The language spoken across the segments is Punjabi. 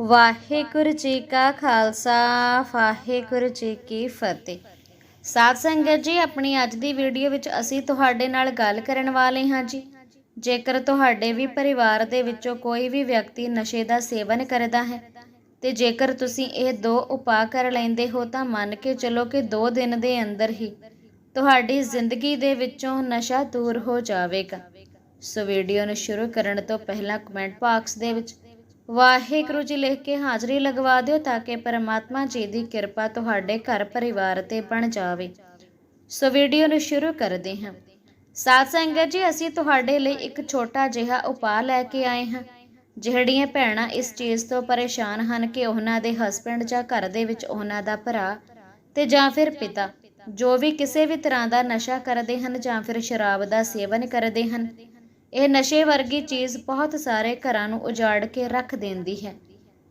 ਵਾਹਿਗੁਰੂ ਜੀ ਕਾ ਖਾਲਸਾ, ਵਾਹਿਗੁਰੂ ਜੀ ਕੀ ਫਤਿਹ। ਸਾਧ ਸੰਗਤ ਜੀ, ਆਪਣੀ ਅੱਜ ਦੀ ਵੀਡੀਓ ਵਿੱਚ ਅਸੀਂ ਤੁਹਾਡੇ ਨਾਲ ਗੱਲ ਕਰਨ ਵਾਲੇ ਹਾਂ ਜੀ। ਜੇਕਰ ਤੁਹਾਡੇ ਵੀ ਪਰਿਵਾਰ ਦੇ ਵਿੱਚੋਂ ਕੋਈ ਵੀ ਵਿਅਕਤੀ ਨਸ਼ੇ ਦਾ ਸੇਵਨ ਕਰਦਾ ਹੈ ਤੇ ਜੇਕਰ ਤੁਸੀਂ ਇਹ ਦੋ ਉਪਾਅ ਕਰ ਲੈਂਦੇ ਹੋ, ਤਾਂ ਮੰਨ ਕੇ ਚਲੋ ਕਿ 2 ਦਿਨ ਦੇ ਅੰਦਰ ਹੀ ਤੁਹਾਡੀ ਜ਼ਿੰਦਗੀ ਦੇ ਵਿੱਚੋਂ ਨਸ਼ਾ ਦੂਰ ਹੋ ਜਾਵੇਗਾ। ਸੋ ਵੀਡੀਓ ਨੂੰ ਸ਼ੁਰੂ ਕਰਨ ਤੋਂ ਪਹਿਲਾਂ ਕਮੈਂਟ ਬਾਕਸ ਦੇ ਵਿੱਚ ਵਾਹਿਗੁਰੂ ਜੀ ਲਿਖ ਕੇ ਹਾਜ਼ਰੀ ਲਗਵਾ ਦਿਓ ਤਾਂ ਕਿ ਪਰਮਾਤਮਾ ਜੀ ਦੀ ਕਿਰਪਾ ਤੁਹਾਡੇ ਘਰ ਪਰਿਵਾਰ ਤੇ ਬਣ ਜਾਵੇ। ਸੋ ਵੀਡੀਓ ਨੂੰ ਸ਼ੁਰੂ ਕਰਦੇ ਹਾਂ। ਸਾਧ ਸੰਗਤ ਜੀ, ਅਸੀਂ ਤੁਹਾਡੇ ਲਈ ਇੱਕ ਛੋਟਾ ਜਿਹਾ ਉਪਾਅ ਲੈ ਕੇ ਆਏ ਹਾਂ। ਜਿਹੜੀਆਂ ਭੈਣਾਂ ਇਸ ਚੀਜ਼ ਤੋਂ ਪਰੇਸ਼ਾਨ ਹਨ ਕਿ ਉਹਨਾਂ ਦੇ ਹਸਬੰਡ ਜਾਂ ਘਰ ਦੇ ਵਿੱਚ ਉਹਨਾਂ ਦਾ ਭਰਾ ਤੇ ਜਾਂ ਫਿਰ ਪਿਤਾ ਜੋ ਵੀ ਕਿਸੇ ਵੀ ਤਰ੍ਹਾਂ ਦਾ ਨਸ਼ਾ ਕਰਦੇ ਹਨ ਜਾਂ ਫਿਰ ਸ਼ਰਾਬ ਦਾ ਸੇਵਨ ਕਰਦੇ ਹਨ ਇਹ ਨਸ਼ੇ ਵਰਗੀ ਚੀਜ਼ ਬਹੁਤ ਸਾਰੇ ਘਰਾਂ ਨੂੰ ਉਜਾੜ ਕੇ ਰੱਖ ਦਿੰਦੀ ਹੈ।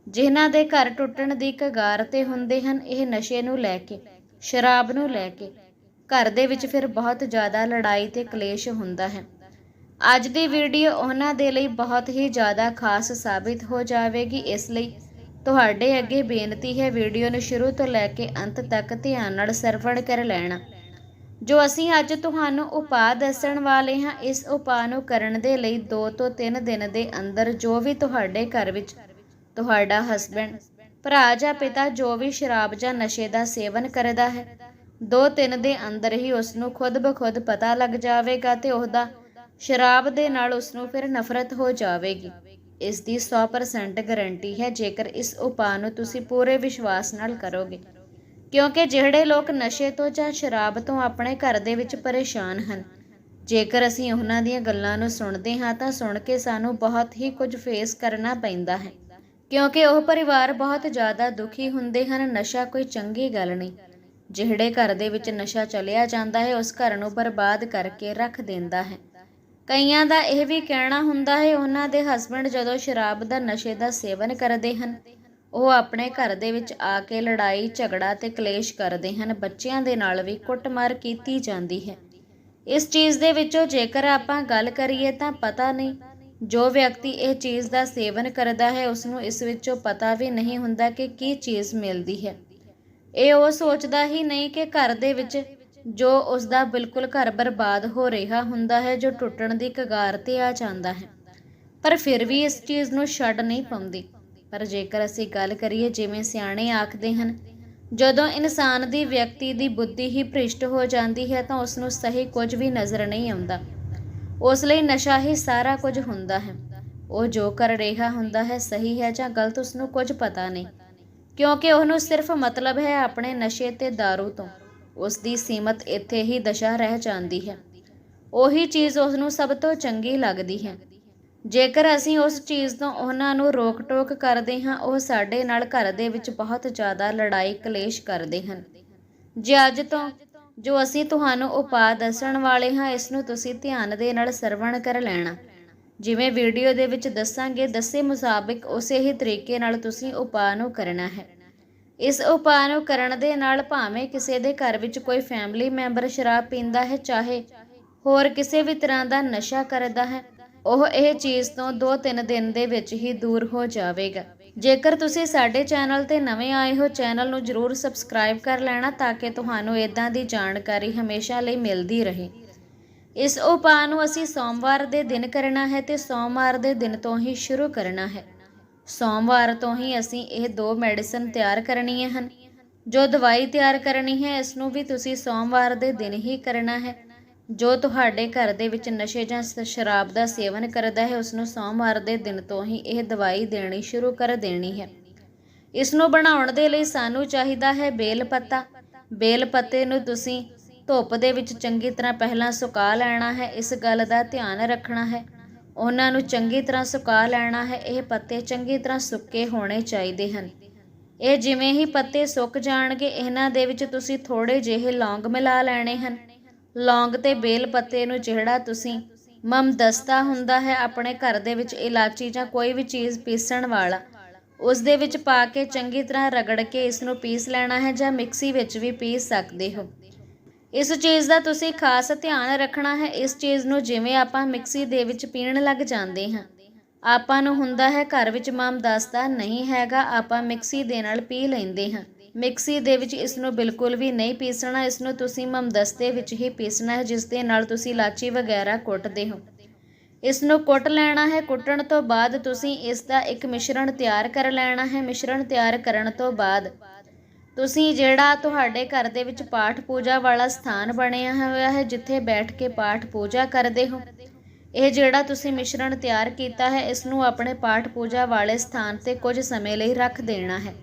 ਜਿਨ੍ਹਾਂ ਦੇ ਘਰ ਟੁੱਟਣ ਦੀ ਕਗਾਰ ਤੇ ਹੁੰਦੇ ਹਨ, ਇਹ ਨਸ਼ੇ ਨੂੰ ਲੈ ਕੇ, ਸ਼ਰਾਬ ਨੂੰ ਲੈ ਕੇ। ਘਰ ਦੇ ਵਿੱਚ ਫਿਰ ਬਹੁਤ ਜ਼ਿਆਦਾ ਲੜਾਈ ਤੇ ਕਲੇਸ਼ ਹੁੰਦਾ ਹੈ। ਅੱਜ ਦੀ ਵੀਡੀਓ ਉਹਨਾਂ ਦੇ ਲਈ ਬਹੁਤ ਹੀ ਜ਼ਿਆਦਾ ਖਾਸ ਸਾਬਿਤ ਹੋ ਜਾਵੇਗੀ। ਇਸ ਲਈ ਤੁਹਾਡੇ ਅੱਗੇ ਬੇਨਤੀ ਹੈ, ਵੀਡੀਓ ਨੂੰ ਸ਼ੁਰੂ ਤੋਂ ਲੈ ਕੇ ਅੰਤ ਤੱਕ ਧਿਆਨ ਨਾਲ ਸਰਵਣ ਕਰ ਲੈਣਾ। ਜੋ ਅਸੀਂ ਅੱਜ ਤੁਹਾਨੂੰ ਉਪਾਅ ਦੱਸਣ ਵਾਲੇ ਹਾਂ, ਇਸ ਉਪਾਅ ਨੂੰ ਕਰਨ ਦੇ ਲਈ 2 ਤੋਂ 3 ਦਿਨ ਦੇ ਅੰਦਰ ਜੋ ਵੀ ਤੁਹਾਡੇ ਘਰ ਵਿੱਚ ਤੁਹਾਡਾ ਹਸਬੰਡ ਭਰਾ ਜਾਂ ਪਿਤਾ ਜੋ ਵੀ ਸ਼ਰਾਬ ਜਾਂ ਨਸ਼ੇ ਦਾ ਸੇਵਨ ਕਰਦਾ ਹੈ 2-3 ਦੇ ਅੰਦਰ ਹੀ ਉਸ ਨੂੰ ਖੁਦ ਬਖੁਦ ਪਤਾ ਲੱਗ ਜਾਵੇਗਾ ਤੇ ਉਹਦਾ ਸ਼ਰਾਬ ਦੇ ਨਾਲ ਉਸ ਨੂੰ ਫਿਰ ਨਫ਼ਰਤ ਹੋ ਜਾਵੇਗੀ। ਇਸ ਦੀ 100% ਗਾਰੰਟੀ ਹੈ, ਜੇਕਰ ਇਸ ਉਪਾਅ ਨੂੰ ਤੁਸੀਂ ਪੂਰੇ ਵਿਸ਼ਵਾਸ ਨਾਲ ਕਰੋਗੇ। ਕਿਉਂਕਿ ਜਿਹੜੇ ਲੋਕ ਨਸ਼ੇ ਤੋਂ ਜਾਂ ਸ਼ਰਾਬ ਤੋਂ ਆਪਣੇ ਘਰ ਦੇ ਵਿੱਚ ਪਰੇਸ਼ਾਨ ਹਨ, ਜੇਕਰ ਅਸੀਂ ਉਹਨਾਂ ਦੀਆਂ ਗੱਲਾਂ ਨੂੰ ਸੁਣਦੇ ਹਾਂ ਤਾਂ ਸੁਣ ਕੇ ਸਾਨੂੰ ਬਹੁਤ ਹੀ ਕੁਝ ਫੇਸ ਕਰਨਾ ਪੈਂਦਾ ਹੈ। ਕਿਉਂਕਿ ਉਹ ਪਰਿਵਾਰ ਬਹੁਤ ਜ਼ਿਆਦਾ ਦੁਖੀ ਹੁੰਦੇ ਹਨ, ਨਸ਼ਾ ਕੋਈ ਚੰਗੀ ਗੱਲ ਨਹੀਂ। ਜਿਹੜੇ ਘਰ ਦੇ ਵਿੱਚ ਨਸ਼ਾ ਚਲਿਆ ਜਾਂਦਾ ਹੈ, ਉਸ ਘਰ ਨੂੰ ਬਰਬਾਦ ਕਰਕੇ ਰੱਖ ਦਿੰਦਾ ਹੈ। ਕਈਆਂ ਦਾ ਇਹ ਵੀ ਕਹਿਣਾ ਹੁੰਦਾ ਹੈ, ਉਹਨਾਂ ਦੇ ਹਸਬੰਡ ਜਦੋਂ ਸ਼ਰਾਬ ਦਾ ਨਸ਼ੇ ਦਾ ਸੇਵਨ ਕਰਦੇ ਹਨ ਉਹ ਆਪਣੇ ਘਰ ਦੇ ਵਿੱਚ ਆ ਕੇ ਲੜਾਈ, ਝਗੜਾ ਤੇ ਕਲੇਸ਼ ਕਰਦੇ ਹਨ। ਬੱਚਿਆਂ ਦੇ ਨਾਲ ਵੀ ਕੁੱਟਮਾਰ ਕੀਤੀ ਜਾਂਦੀ ਹੈ। ਇਸ ਚੀਜ਼ ਦੇ ਵਿੱਚੋਂ ਜੇਕਰ ਆਪਾਂ ਗੱਲ ਕਰੀਏ ਤਾਂ ਪਤਾ ਨਹੀਂ, ਜੋ ਵਿਅਕਤੀ ਇਹ ਚੀਜ਼ ਦਾ ਸੇਵਨ ਕਰਦਾ ਹੈ ਉਸ ਨੂੰ ਇਸ ਵਿੱਚੋਂ ਪਤਾ ਵੀ ਨਹੀਂ ਹੁੰਦਾ ਕਿ ਕੀ ਚੀਜ਼ ਮਿਲਦੀ ਹੈ। ਇਹ ਉਹ ਸੋਚਦਾ ਹੀ ਨਹੀਂ ਕਿ ਘਰ ਦੇ ਵਿੱਚ ਜੋ ਉਸ ਦਾ ਬਿਲਕੁਲ ਘਰ ਬਰਬਾਦ ਹੋ ਰਿਹਾ ਹੁੰਦਾ ਹੈ, ਜੋ ਟੁੱਟਣ ਦੀ ਕਗਾਰ ਤੇ ਆ ਜਾਂਦਾ ਹੈ। ਪਰ ਫਿਰ ਵੀ ਇਸ ਚੀਜ਼ ਨੂੰ ਛੱਡ ਨਹੀਂ ਪਾਉਂਦੀ। ਪਰ ਜੇਕਰ ਅਸੀਂ ਗੱਲ ਕਰੀਏ ਜਿਵੇਂ ਸਿਆਣੇ ਆਖਦੇ ਹਨ, ਜਦੋਂ ਇਨਸਾਨ ਦੀ ਵਿਅਕਤੀ ਦੀ ਬੁੱਧੀ ਹੀ ਭ੍ਰਿਸ਼ਟ ਹੋ ਜਾਂਦੀ ਹੈ ਤਾਂ ਉਸ ਨੂੰ ਸਹੀ ਕੁਝ ਵੀ ਨਜ਼ਰ ਨਹੀਂ ਆਉਂਦਾ। ਉਸ ਲਈ ਨਸ਼ਾ ਹੀ ਸਾਰਾ ਕੁਝ ਹੁੰਦਾ ਹੈ। ਉਹ ਜੋ ਕਰ ਰਿਹਾ ਹੁੰਦਾ ਹੈ ਸਹੀ ਹੈ ਜਾਂ ਗਲਤ ਉਸ ਨੂੰ ਕੁਝ ਪਤਾ ਨਹੀਂ। ਕਿਉਂਕਿ ਉਹਨੂੰ ਸਿਰਫ ਮਤਲਬ ਹੈ ਆਪਣੇ ਨਸ਼ੇ ਤੇ दारू ਤੋਂ। ਉਸ ਦੀ ਸੀਮਤ ਇੱਥੇ ਹੀ ਦਸ਼ਾ ਰਹਿ ਜਾਂਦੀ ਹੈ। ਉਹੀ ਚੀਜ਼ ਉਸ ਨੂੰ ਸਭ ਤੋਂ ਚੰਗੀ ਲੱਗਦੀ ਹੈ। ਜੇਕਰ ਅਸੀਂ ਉਸ ਚੀਜ਼ ਤੋਂ ਉਹਨਾਂ ਨੂੰ ਰੋਕ-ਟੋਕ ਕਰਦੇ ਹਾਂ, ਉਹ ਸਾਡੇ ਨਾਲ ਘਰ ਦੇ ਵਿੱਚ ਬਹੁਤ ਜ਼ਿਆਦਾ ਲੜਾਈ ਕਲੇਸ਼ ਕਰਦੇ ਹਨ। ਜੇ ਅੱਜ ਤੋਂ ਜੋ ਅਸੀਂ ਤੁਹਾਨੂੰ ਉਪਾਅ ਦੱਸਣ ਵਾਲੇ ਹਾਂ, ਇਸ ਨੂੰ ਤੁਸੀਂ ਧਿਆਨ ਦੇ ਨਾਲ ਸਰਵਣ ਕਰ ਲੈਣਾ। ਜਿਵੇਂ ਵੀਡੀਓ ਦੇ ਵਿੱਚ ਦੱਸਾਂਗੇ, ਦੱਸੇ ਮੁਤਾਬਿਕ ਉਸੇ ਹੀ ਤਰੀਕੇ ਨਾਲ ਤੁਸੀਂ ਉਪਾਅ ਨੂੰ ਕਰਨਾ ਹੈ। ਇਸ ਉਪਾਅ ਨੂੰ ਕਰਨ ਦੇ ਨਾਲ ਭਾਵੇਂ ਕਿਸੇ ਦੇ ਘਰ ਵਿੱਚ ਕੋਈ ਫੈਮਿਲੀ ਮੈਂਬਰ ਸ਼ਰਾਬ ਪੀਂਦਾ ਹੈ, ਚਾਹੇ ਹੋਰ ਕਿਸੇ ਵੀ ਤਰ੍ਹਾਂ ਦਾ ਨਸ਼ਾ ਕਰਦਾ ਹੈ ਉਹ ਇਹ ਚੀਜ਼ ਤੋਂ 2-3 ਦਿਨ ਦੇ ਵਿੱਚ ਹੀ ਦੂਰ ਹੋ ਜਾਵੇਗਾ। ਜੇਕਰ ਤੁਸੀਂ ਸਾਡੇ ਚੈਨਲ ਤੇ ਨਵੇਂ ਆਏ ਹੋ, ਚੈਨਲ ਨੂੰ ਜਰੂਰ ਸਬਸਕ੍ਰਾਈਬ ਕਰ ਲੈਣਾ ਤਾਂ ਕਿ ਤੁਹਾਨੂੰ ਇਦਾਂ ਦੀ ਜਾਣਕਾਰੀ ਹਮੇਸ਼ਾ ਲਈ ਮਿਲਦੀ ਰਹੇ। ਇਸ ਉਪਾਅ ਨੂੰ ਅਸੀਂ ਸੋਮਵਾਰ ਦੇ ਦਿਨ ਕਰਨਾ ਹੈ ਤੇ ਸੋਮਵਾਰ ਦੇ ਦਿਨ ਤੋਂ ਹੀ ਸ਼ੁਰੂ ਕਰਨਾ ਹੈ। ਸੋਮਵਾਰ ਤੋਂ ਹੀ ਅਸੀਂ ਇਹ ਦੋ ਮੈਡੀਸਨ ਤਿਆਰ ਕਰਨੀਆਂ ਹਨ। ਜੋ ਦਵਾਈ ਤਿਆਰ ਕਰਨੀ ਹੈ, ਇਸ ਨੂੰ ਵੀ ਤੁਸੀਂ ਸੋਮਵਾਰ ਦੇ ਦਿਨ ਹੀ ਕਰਨਾ ਹੈ। ਜੋ ਤੁਹਾਡੇ ਘਰ ਦੇ ਵਿੱਚ ਨਸ਼ੇ ਜਾਂ ਸ- ਸ਼ਰਾਬ ਦਾ ਸੇਵਨ ਕਰਦਾ ਹੈ ਉਸ ਨੂੰ ਸੋਮਵਾਰ ਦੇ ਦਿਨ ਤੋਂ ਹੀ ਇਹ ਦਵਾਈ ਦੇਣੀ ਸ਼ੁਰੂ ਕਰ ਦੇਣੀ ਹੈ। ਇਸ ਨੂੰ ਬਣਾਉਣ ਦੇ ਲਈ ਸਾਨੂੰ ਚਾਹੀਦਾ ਹੈ ਬੇਲ ਪੱਤਾ। ਬੇਲ ਪੱਤੇ ਨੂੰ ਤੁਸੀਂ ਧੁੱਪ ਦੇ ਵਿੱਚ ਚੰਗੀ ਤਰ੍ਹਾਂ ਪਹਿਲਾਂ ਸੁਕਾ ਲੈਣਾ ਹੈ, ਇਸ ਗੱਲ ਦਾ ਧਿਆਨ ਰੱਖਣਾ ਹੈ। ਉਹਨਾਂ ਨੂੰ ਚੰਗੀ ਤਰ੍ਹਾਂ ਸੁਕਾ ਲੈਣਾ ਹੈ, ਇਹ ਪੱਤੇ ਚੰਗੀ ਤਰ੍ਹਾਂ ਸੁੱਕੇ ਹੋਣੇ ਚਾਹੀਦੇ ਹਨ। ਇਹ ਜਿਵੇਂ ਹੀ ਪੱਤੇ ਸੁੱਕ ਜਾਣਗੇ, ਇਹਨਾਂ ਦੇ ਵਿੱਚ ਤੁਸੀਂ ਥੋੜੇ ਜਿਹੇ ਲੌਂਗ ਮਿਲਾ ਲੈਣੇ ਹਨ। ਲੌਂਗ ਤੇ ਬੇਲ ਪੱਤੇ ਨੂੰ ਜਿਹੜਾ ਤੁਸੀਂ ਮਮਦਸਤਾ ਹੁੰਦਾ ਹੈ ਆਪਣੇ ਘਰ ਦੇ ਵਿੱਚ ਇਲਾਚੀ ਜਾਂ ਕੋਈ ਵੀ ਚੀਜ਼ ਪੀਸਣ ਵਾਲਾ, ਉਸ ਦੇ ਵਿੱਚ ਪਾ ਕੇ ਚੰਗੀ ਤਰ੍ਹਾਂ ਰਗੜ ਕੇ ਇਸ ਨੂੰ ਪੀਸ ਲੈਣਾ ਹੈ ਜਾਂ ਮਿਕਸੀ ਵਿੱਚ ਵੀ ਪੀਸ ਸਕਦੇ ਹੋ। ਇਸ ਚੀਜ਼ ਦਾ ਤੁਸੀਂ ਖਾਸ ਧਿਆਨ ਰੱਖਣਾ ਹੈ, ਇਸ ਚੀਜ਼ ਨੂੰ ਜਿਵੇਂ ਆਪਾਂ ਮਿਕਸੀ ਦੇ ਵਿੱਚ ਪੀਣ ਲੱਗ ਜਾਂਦੇ ਹਾਂ। ਆਪਾਂ ਨੂੰ ਹੁੰਦਾ ਹੈ ਘਰ ਵਿੱਚ ਮਮ ਦੱਸਦਾ ਨਹੀਂ ਹੈਗਾ, ਆਪਾਂ ਮਿਕਸੀ ਦੇ ਨਾਲ ਪੀ ਲੈਂਦੇ ਹਾਂ। ਮਿਕਸੀ ਦੇ ਵਿੱਚ ਇਸ ਨੂੰ ਬਿਲਕੁਲ ਵੀ ਨਹੀਂ ਪੀਸਣਾ ਇਸ ਨੂੰ ਤੁਸੀਂ ਮਮਦਸਤੇ ਵਿੱਚ ਹੀ ਪੀਸਣਾ ਹੈ, ਜਿਸ ਦੇ ਨਾਲ ਤੁਸੀਂ ਇਲਾਚੀ ਵਗੈਰਾ ਕੁੱਟਦੇ ਹੋ। ਇਸ ਨੂੰ ਕੁੱਟ ਲੈਣਾ ਹੈ, ਕੁੱਟਣ ਤੋਂ ਬਾਅਦ ਤੁਸੀਂ ਇਸ ਦਾ ਇੱਕ ਮਿਸ਼ਰਣ ਤਿਆਰ ਕਰ ਲੈਣਾ ਹੈ। ਮਿਸ਼ਰਣ ਤਿਆਰ ਕਰਨ ਤੋਂ ਬਾਅਦ ਤੁਸੀਂ ਜਿਹੜਾ ਤੁਹਾਡੇ ਘਰ ਦੇ ਵਿੱਚ ਪਾਠ ਪੂਜਾ ਵਾਲਾ ਸਥਾਨ ਬਣਿਆ ਹੋਇਆ ਹੈ, ਜਿੱਥੇ ਬੈਠ ਕੇ ਪਾਠ ਪੂਜਾ ਕਰਦੇ ਹੋ, ਇਹ ਜਿਹੜਾ ਤੁਸੀਂ ਮਿਸ਼ਰਣ ਤਿਆਰ ਕੀਤਾ ਹੈ ਇਸ ਨੂੰ ਆਪਣੇ ਪਾਠ ਪੂਜਾ ਵਾਲੇ ਸਥਾਨ ਤੇ ਕੁਝ ਸਮੇਂ ਲਈ ਰੱਖ ਦੇਣਾ ਹੈ।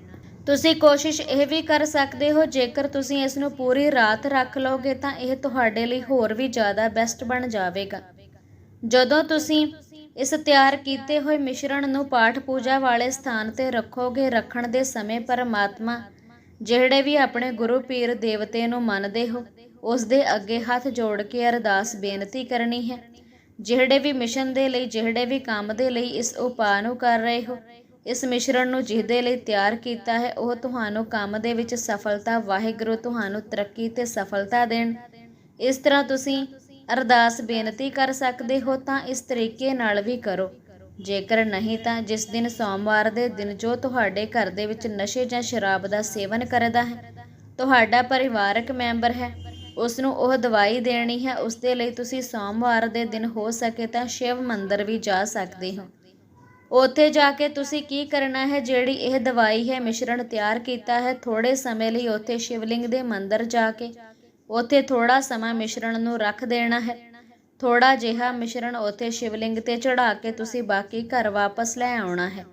ਤੁਸੀਂ ਕੋਸ਼ਿਸ਼ ਇਹ ਵੀ ਕਰ ਸਕਦੇ ਹੋ, ਜੇਕਰ ਤੁਸੀਂ ਇਸ ਨੂੰ ਪੂਰੀ ਰਾਤ ਰੱਖ ਲਓਗੇ ਤਾਂ ਇਹ ਤੁਹਾਡੇ ਲਈ ਹੋਰ ਵੀ ਜ਼ਿਆਦਾ ਬੈਸਟ ਬਣ ਜਾਵੇਗਾ। ਜਦੋਂ ਤੁਸੀਂ ਇਸ ਤਿਆਰ ਕੀਤੇ ਹੋਏ ਮਿਸ਼ਰਣ ਨੂੰ ਪਾਠ ਪੂਜਾ ਵਾਲੇ ਸਥਾਨ ਤੇ ਰੱਖੋਗੇ, ਰੱਖਣ ਦੇ ਸਮੇਂ ਪਰਮਾਤਮਾ ਜਿਹੜੇ ਵੀ ਆਪਣੇ ਗੁਰੂ ਪੀਰ ਦੇਵਤੇ ਨੂੰ ਮੰਨਦੇ ਹੋ, ਉਸ ਦੇ ਅੱਗੇ ਹੱਥ ਜੋੜ ਕੇ ਅਰਦਾਸ ਬੇਨਤੀ ਕਰਨੀ ਹੈ। ਜਿਹੜੇ ਵੀ ਮਿਸ਼ਨ ਦੇ ਲਈ, ਜਿਹੜੇ ਵੀ ਕੰਮ ਦੇ ਲਈ ਇਸ ਉਪਾਅ ਨੂੰ ਕਰ ਰਹੇ ਹੋ ਇਸ ਮਿਸ਼ਰਣ ਨੂੰ ਜਿਹਦੇ ਲਈ ਤਿਆਰ ਕੀਤਾ ਹੈ, ਉਹ ਤੁਹਾਨੂੰ ਕੰਮ ਦੇ ਵਿੱਚ ਸਫਲਤਾ, ਵਾਹਿਗੁਰੂ ਤੁਹਾਨੂੰ ਤਰੱਕੀ ਤੇ ਸਫਲਤਾ ਦੇਣ। ਇਸ ਤਰ੍ਹਾਂ ਤੁਸੀਂ ਅਰਦਾਸ ਬੇਨਤੀ ਕਰ ਸਕਦੇ ਹੋ ਤਾਂ ਇਸ ਤਰੀਕੇ ਨਾਲ ਵੀ ਕਰੋ। ਜੇਕਰ ਨਹੀਂ ਤਾਂ ਜਿਸ ਦਿਨ ਸੋਮਵਾਰ ਦੇ ਦਿਨ ਜੋ ਤੁਹਾਡੇ ਘਰ ਦੇ ਵਿੱਚ ਨਸ਼ੇ ਜਾਂ ਸ਼ਰਾਬ ਦਾ ਸੇਵਨ ਕਰਦਾ ਹੈ, ਤੁਹਾਡਾ ਪਰਿਵਾਰਕ ਮੈਂਬਰ ਹੈ ਉਸ ਨੂੰ ਉਹ ਦਵਾਈ ਦੇਣੀ ਹੈ ਉਸ ਦੇ ਲਈ ਤੁਸੀਂ ਸੋਮਵਾਰ ਦੇ ਦਿਨ ਹੋ ਸਕੇ ਤਾਂ ਸ਼ਿਵ ਮੰਦਰ ਵੀ ਜਾ ਸਕਦੇ ਹੋ। ਉੱਥੇ ਜਾ ਕੇ ਤੁਸੀਂ ਕੀ ਕਰਨਾ ਹੈ? ਜਿਹੜੀ ਇਹ ਦਵਾਈ ਹੈ, ਮਿਸ਼ਰਣ ਤਿਆਰ ਕੀਤਾ ਹੈ ਥੋੜੇ ਸਮੇਂ ਲਈ ਉੱਥੇ ਸ਼ਿਵਲਿੰਗ ਦੇ ਮੰਦਰ ਜਾ ਕੇ, ਉੱਥੇ ਥੋੜਾ ਸਮਾਂ ਮਿਸ਼ਰਣ ਨੂੰ ਰੱਖ ਦੇਣਾ ਹੈ। ਥੋੜਾ ਜਿਹਾ ਮਿਸ਼ਰਣ ਉੱਥੇ ਸ਼ਿਵਲਿੰਗ ਤੇ ਚੜਾ ਕੇ ਤੁਸੀਂ ਬਾਕੀ ਘਰ ਵਾਪਸ ਲੈ ਆਉਣਾ ਹੈ।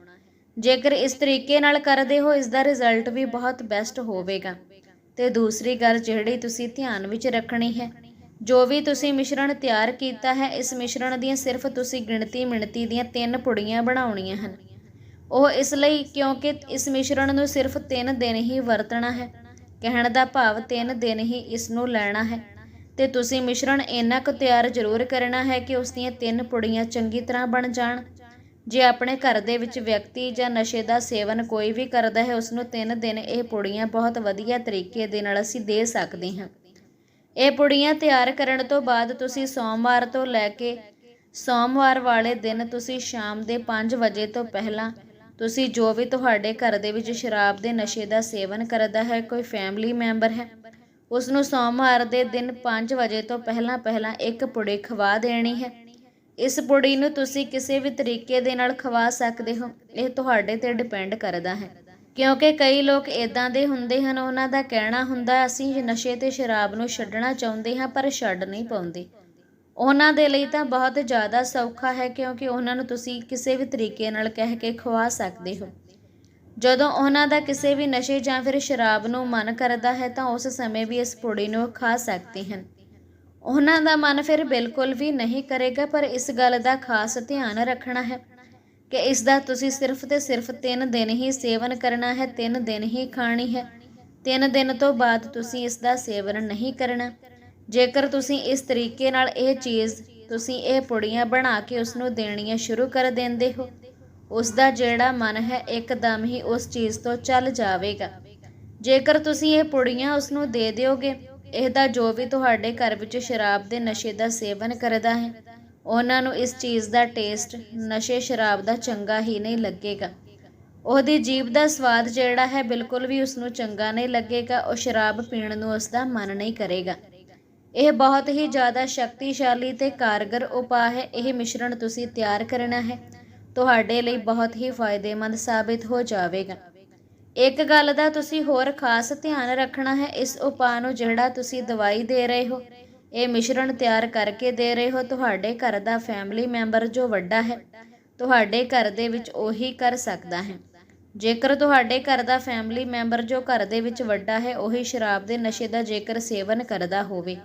ਜੇਕਰ ਇਸ ਤਰੀਕੇ ਨਾਲ ਕਰਦੇ ਹੋ, ਇਸ ਦਾ ਰਿਜ਼ਲਟ ਵੀ ਬਹੁਤ ਬੈਸਟ ਹੋਵੇਗਾ। ਤੇ ਦੂਸਰੀ ਗੱਲ ਜਿਹੜੀ ਤੁਸੀਂ ਧਿਆਨ ਵਿੱਚ ਰੱਖਣੀ ਹੈ ਜੋ ਵੀ ਤੁਸੀਂ ਮਿਸ਼ਰਣ ਤਿਆਰ ਕੀਤਾ ਹੈ, ਇਸ ਮਿਸ਼ਰਣ ਦੀਆਂ ਸਿਰਫ ਤੁਸੀਂ ਗਿਣਤੀ ਮਿਣਤੀ ਦੀਆਂ ਤਿੰਨ ਪੁੜੀਆਂ ਬਣਾਉਣੀਆਂ ਹਨ। ਉਹ ਇਸ ਲਈ ਕਿਉਂਕਿ ਇਸ ਮਿਸ਼ਰਣ ਨੂੰ ਸਿਰਫ ਤਿੰਨ ਦਿਨ ਹੀ ਵਰਤਣਾ ਹੈ। ਕਹਿਣ ਦਾ ਭਾਵ ਤਿੰਨ ਦਿਨ ਹੀ ਇਸ ਨੂੰ ਲੈਣਾ ਹੈ। ਤੇ ਤੁਸੀਂ ਮਿਸ਼ਰਣ ਇੰਨਾ ਕੁ ਤਿਆਰ ਜ਼ਰੂਰ ਕਰਨਾ ਹੈ ਕਿ ਉਸ ਦੀਆਂ ਤਿੰਨ ਪੁੜੀਆਂ ਚੰਗੀ ਤਰ੍ਹਾਂ ਬਣ ਜਾਣ। ਜੇ ਆਪਣੇ ਘਰ ਦੇ ਵਿੱਚ ਵਿਅਕਤੀ ਜਾਂ ਨਸ਼ੇ ਦਾ ਸੇਵਨ ਕੋਈ ਵੀ ਕਰਦਾ ਹੈ, ਉਸ ਨੂੰ 3 ਦਿਨ ਇਹ ਪੁੜੀਆਂ ਬਹੁਤ ਵਧੀਆ ਤਰੀਕੇ ਦੇ ਨਾਲ ਅਸੀਂ ਦੇ ਸਕਦੇ ਹਾਂ। ਇਹ ਪੁੜੀਆਂ ਤਿਆਰ ਕਰਨ ਤੋਂ ਬਾਅਦ ਤੁਸੀਂ ਸੋਮਵਾਰ ਤੋਂ ਲੈ ਕੇ ਸੋਮਵਾਰ ਵਾਲੇ ਦਿਨ ਤੁਸੀਂ ਸ਼ਾਮ ਦੇ 5 ਵਜੇ ਤੋਂ ਪਹਿਲਾਂ ਤੁਸੀਂ ਜੋ ਵੀ ਤੁਹਾਡੇ ਘਰ ਦੇ ਵਿੱਚ ਸ਼ਰਾਬ ਦੇ ਨਸ਼ੇ ਦਾ ਸੇਵਨ ਕਰਦਾ ਹੈ, ਕੋਈ ਫੈਮਿਲੀ ਮੈਂਬਰ ਹੈ ਉਸ ਨੂੰ ਸੋਮਵਾਰ ਦੇ ਦਿਨ 5 ਵਜੇ ਤੋਂ ਪਹਿਲਾਂ ਪਹਿਲਾਂ ਇੱਕ ਪੁੜੀ ਖਵਾ ਦੇਣੀ ਹੈ। ਇਸ ਪੁੜੀ ਨੂੰ ਤੁਸੀਂ ਕਿਸੇ ਵੀ ਤਰੀਕੇ ਦੇ ਨਾਲ ਖਵਾ ਸਕਦੇ ਹੋ, ਇਹ ਤੁਹਾਡੇ ਤੇ ਡਿਪੈਂਡ ਕਰਦਾ ਹੈ। ਕਿਉਂਕਿ ਕਈ ਲੋਕ ਇਦਾਂ ਦੇ ਹੁੰਦੇ ਹਨ, ਉਹਨਾਂ ਦਾ ਕਹਿਣਾ ਹੁੰਦਾ, ਅਸੀਂ ਨਸ਼ੇ ਤੇ ਸ਼ਰਾਬ ਨੂੰ ਛੱਡਣਾ ਚਾਹੁੰਦੇ ਹਾਂ, ਪਰ ਛੱਡ ਨਹੀਂ ਪਾਉਂਦੇ। ਉਹਨਾਂ ਦੇ ਲਈ ਤਾਂ ਬਹੁਤ ਜ਼ਿਆਦਾ ਸੌਖਾ ਹੈ, ਕਿਉਂਕਿ ਉਹਨਾਂ ਨੂੰ ਤੁਸੀਂ ਕਿਸੇ ਵੀ ਤਰੀਕੇ ਨਾਲ ਕਹਿ ਕੇ ਖਵਾ ਸਕਦੇ ਹੋ। ਜਦੋਂ ਉਹਨਾਂ ਦਾ ਕਿਸੇ ਵੀ ਨਸ਼ੇ ਜਾਂ ਫਿਰ ਸ਼ਰਾਬ ਨੂੰ ਮਨ ਕਰਦਾ ਹੈ, ਤਾਂ ਉਸ ਸਮੇਂ ਵੀ ਇਸ ਪੁੜੀ ਨੂੰ ਖਾ ਸਕਦੇ ਹਨ। ਉਹਨਾਂ ਦਾ ਮਨ ਫਿਰ ਬਿਲਕੁਲ ਵੀ ਨਹੀਂ ਕਰੇਗਾ, ਪਰ ਇਸ ਗੱਲ ਦਾ ਖਾਸ ਧਿਆਨ ਰੱਖਣਾ ਹੈ। ਕਿ ਇਸ ਦਾ ਤੁਸੀਂ ਸਿਰਫ ਤੇ ਸਿਰਫ 3 ਦਿਨ ਹੀ ਸੇਵਨ ਕਰਨਾ ਹੈ 3 ਦਿਨ ਹੀ ਖਾਣੀ ਹੈ। 3 ਦਿਨ ਤੋਂ ਬਾਅਦ ਤੁਸੀਂ ਇਸ ਦਾ ਸੇਵਨ ਨਹੀਂ ਕਰਨਾ। ਜੇਕਰ ਤੁਸੀਂ ਇਸ ਤਰੀਕੇ ਨਾਲ ਇਹ ਚੀਜ਼, ਤੁਸੀਂ ਇਹ ਪੁੜੀਆਂ ਬਣਾ ਕੇ ਉਸ ਨੂੰ ਦੇਣੀਆਂ ਸ਼ੁਰੂ ਕਰ ਦਿੰਦੇ ਹੋ ਉਸ ਦਾ ਜਿਹੜਾ ਮਨ ਹੈ ਇੱਕਦਮ ਹੀ ਉਸ ਚੀਜ਼ ਤੋਂ ਚੱਲ ਜਾਵੇਗਾ। ਜੇਕਰ ਤੁਸੀਂ ਇਹ ਪੁੜੀਆਂ ਉਸ ਨੂੰ ਦੇ ਦਿਓਗੇ, ਇਹਦਾ ਜੋ ਵੀ ਤੁਹਾਡੇ ਘਰ ਵਿੱਚ ਸ਼ਰਾਬ ਦੇ ਨਸ਼ੇ ਦਾ ਸੇਵਨ ਕਰਦਾ ਹੈ ਉਹਨਾਂ ਨੂੰ ਇਸ ਚੀਜ਼ ਦਾ ਟੇਸਟ ਨਸ਼ੇ ਸ਼ਰਾਬ ਦਾ ਚੰਗਾ ਹੀ ਨਹੀਂ ਲੱਗੇਗਾ। ਉਹਦੀ ਜੀਭ ਦਾ ਸਵਾਦ ਜਿਹੜਾ ਹੈ ਬਿਲਕੁਲ ਵੀ ਉਸ ਨੂੰ ਚੰਗਾ ਨਹੀਂ ਲੱਗੇਗਾ, ਉਹ ਸ਼ਰਾਬ ਪੀਣ ਨੂੰ ਉਸ ਦਾ ਮਨ ਨਹੀਂ ਕਰੇਗਾ। ਇਹ ਬਹੁਤ ਹੀ ਜ਼ਿਆਦਾ ਸ਼ਕਤੀਸ਼ਾਲੀ ਤੇ ਕਾਰਗਰ ਉਪਾਅ ਹੈ। ਇਹ ਮਿਸ਼ਰਣ ਤੁਸੀਂ ਤਿਆਰ ਕਰਨਾ ਹੈ। ਤੁਹਾਡੇ ਲਈ ਬਹੁਤ ਹੀ ਫਾਇਦੇਮੰਦ ਸਾਬਿਤ ਹੋ ਜਾਵੇਗਾ। ਇੱਕ ਗੱਲ ਦਾ ਤੁਸੀਂ ਹੋਰ ਖਾਸ ਧਿਆਨ ਰੱਖਣਾ ਹੈ। ਇਸ ਉਪਾਅ ਨੂੰ ਜਿਹੜਾ ਤੁਸੀਂ ਦਵਾਈ ਦੇ ਰਹੇ ਹੋ ਇਹ ਮਿਸ਼ਰਣ ਤਿਆਰ ਕਰਕੇ ਦੇ ਰਹੇ ਹੋ। ਤੁਹਾਡੇ ਘਰ ਦਾ ਫੈਮਿਲੀ ਮੈਂਬਰ ਜੋ ਵੱਡਾ ਹੈ, ਤੁਹਾਡੇ ਘਰ ਦੇ ਵਿੱਚ ਉਹੀ ਕਰ ਸਕਦਾ ਹੈ। ਜੇਕਰ ਤੁਹਾਡੇ ਘਰ ਦਾ ਫੈਮਿਲੀ ਮੈਂਬਰ ਜੋ ਘਰ ਦੇ ਵਿੱਚ ਵੱਡਾ ਹੈ, ਉਹੀ ਸ਼ਰਾਬ ਦੇ ਨਸ਼ੇ ਦਾ ਜੇਕਰ ਸੇਵਨ ਕਰਦਾ ਹੋਵੇ,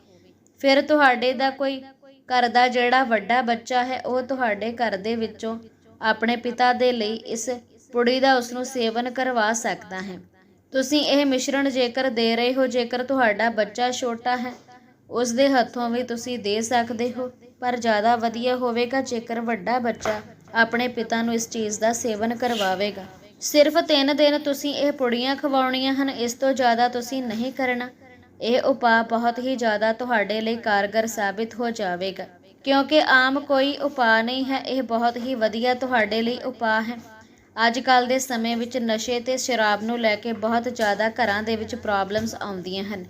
ਫਿਰ ਤੁਹਾਡੇ ਦਾ ਕੋਈ ਘਰ ਦਾ ਜਿਹੜਾ ਵੱਡਾ ਬੱਚਾ ਹੈ, ਉਹ ਤੁਹਾਡੇ ਘਰ ਦੇ ਵਿੱਚੋਂ ਆਪਣੇ ਪਿਤਾ ਦੇ ਲਈ ਇਸ ਪੁੜੀ ਦਾ ਉਸ ਨੂੰ ਸੇਵਨ ਕਰਵਾ ਸਕਦਾ ਹੈ। ਤੁਸੀਂ ਇਹ ਮਿਸ਼ਰਣ ਜੇਕਰ ਦੇ ਰਹੇ ਹੋ, ਜੇਕਰ ਤੁਹਾਡਾ ਬੱਚਾ ਛੋਟਾ ਹੈ ਉਸ ਦੇ ਹੱਥੋਂ ਵੀ ਤੁਸੀਂ ਦੇ ਸਕਦੇ ਹੋ, ਪਰ ਜ਼ਿਆਦਾ ਵਧੀਆ ਹੋਵੇਗਾ ਜੇਕਰ ਵੱਡਾ ਬੱਚਾ ਆਪਣੇ ਪਿਤਾ ਨੂੰ ਇਸ ਚੀਜ਼ ਦਾ ਸੇਵਨ ਕਰਵਾਵੇਗਾ। ਸਿਰਫ 3 ਦਿਨ ਤੁਸੀਂ ਇਹ ਪੁੜੀਆਂ ਖਵਾਉਣੀਆਂ ਹਨ, ਇਸ ਤੋਂ ਜ਼ਿਆਦਾ ਤੁਸੀਂ ਨਹੀਂ ਕਰਨਾ। ਇਹ ਉਪਾਅ ਬਹੁਤ ਹੀ ਜ਼ਿਆਦਾ ਤੁਹਾਡੇ ਲਈ ਕਾਰਗਰ ਸਾਬਿਤ ਹੋ ਜਾਵੇਗਾ। ਕਿਉਂਕਿ ਆਮ ਕੋਈ ਉਪਾਅ ਨਹੀਂ ਹੈ, ਇਹ ਬਹੁਤ ਹੀ ਵਧੀਆ ਤੁਹਾਡੇ ਲਈ ਉਪਾਅ ਹੈ। ਅੱਜ ਕੱਲ ਦੇ ਸਮੇਂ ਵਿੱਚ ਨਸ਼ੇ ਤੇ ਸ਼ਰਾਬ ਨੂੰ ਲੈ ਕੇ ਬਹੁਤ ਜ਼ਿਆਦਾ ਘਰਾਂ ਦੇ ਵਿੱਚ ਪ੍ਰੋਬਲਮਸ ਆਉਂਦੀਆਂ ਹਨ।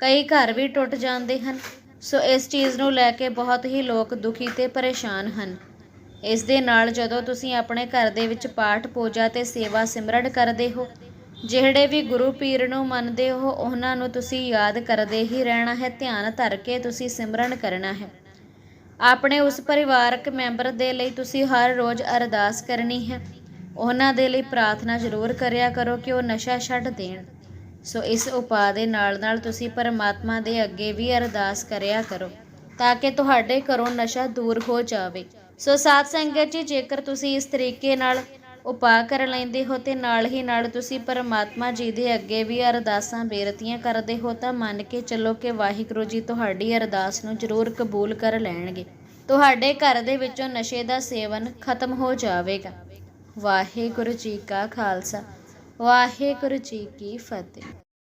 ਕਈ ਘਰ ਵੀ ਟੁੱਟ ਜਾਂਦੇ ਹਨ। ਸੋ ਇਸ ਚੀਜ਼ ਨੂੰ ਲੈ ਕੇ ਬਹੁਤ ਹੀ ਲੋਕ ਦੁਖੀ ਤੇ ਪਰੇਸ਼ਾਨ ਹਨ। ਇਸ ਦੇ ਨਾਲ ਜਦੋਂ ਤੁਸੀਂ ਆਪਣੇ ਘਰ ਦੇ ਵਿੱਚ ਪਾਠ, ਪੂਜਾ ਤੇ ਸੇਵਾ ਸਿਮਰਨ ਕਰਦੇ ਹੋ, ਜਿਹੜੇ ਵੀ ਗੁਰੂ ਪੀਰ ਨੂੰ ਮੰਨਦੇ ਹੋ, ਉਹਨਾਂ ਨੂੰ ਤੁਸੀਂ ਯਾਦ ਕਰਦੇ ਹੀ ਰਹਿਣਾ ਹੈ, ਧਿਆਨ ਧਰ ਕੇ ਤੁਸੀਂ ਸਿਮਰਨ ਕਰਨਾ ਹੈ। ਆਪਣੇ ਉਸ ਪਰਿਵਾਰਕ ਮੈਂਬਰ ਦੇ ਲਈ ਤੁਸੀਂ ਹਰ ਰੋਜ਼ ਅਰਦਾਸ ਕਰਨੀ ਹੈ। ਉਹਨਾਂ ਦੇ ਲਈ ਪ੍ਰਾਰਥਨਾ ਜ਼ਰੂਰ ਕਰਿਆ ਕਰੋ ਕਿ ਉਹ ਨਸ਼ਾ ਛੱਡ ਦੇਣ। ਸੋ ਇਸ ਉਪਾਅ ਦੇ ਨਾਲ ਨਾਲ ਤੁਸੀਂ ਪਰਮਾਤਮਾ ਦੇ ਅੱਗੇ ਵੀ ਅਰਦਾਸ ਕਰਿਆ ਕਰੋ, ਤਾਂ ਕਿ ਤੁਹਾਡੇ ਘਰੋਂ ਨਸ਼ਾ ਦੂਰ ਹੋ ਜਾਵੇ। ਸੋ ਸਾਧ ਸੰਗਤ ਜੀ, ਜੇਕਰ ਤੁਸੀਂ ਇਸ ਤਰੀਕੇ ਨਾਲ ਉਪਾਅ ਕਰ ਲੈਂਦੇ ਹੋ ਤੇ ਨਾਲ ਹੀ ਨਾਲ ਤੁਸੀਂ ਪਰਮਾਤਮਾ ਜੀ ਦੇ ਅੱਗੇ ਵੀ ਅਰਦਾਸਾਂ ਬੇਨਤੀਆਂ ਕਰਦੇ ਹੋ, ਤਾਂ ਮੰਨ ਕੇ ਚੱਲੋ ਕਿ ਵਾਹਿਗੁਰੂ ਜੀ ਤੁਹਾਡੀ ਅਰਦਾਸ ਨੂੰ ਜ਼ਰੂਰ ਕਬੂਲ ਕਰ ਲੈਣਗੇ। ਤੁਹਾਡੇ ਘਰ ਦੇ ਵਿੱਚੋਂ ਨਸ਼ੇ ਦਾ ਸੇਵਨ ਖਤਮ ਹੋ ਜਾਵੇਗਾ। ਵਾਹਿਗੁਰੂ ਜੀ ਕਾ ਖਾਲਸਾ। ਵਾਹਿਗੁਰੂ ਜੀ ਕੀ ਫਤਿਹ।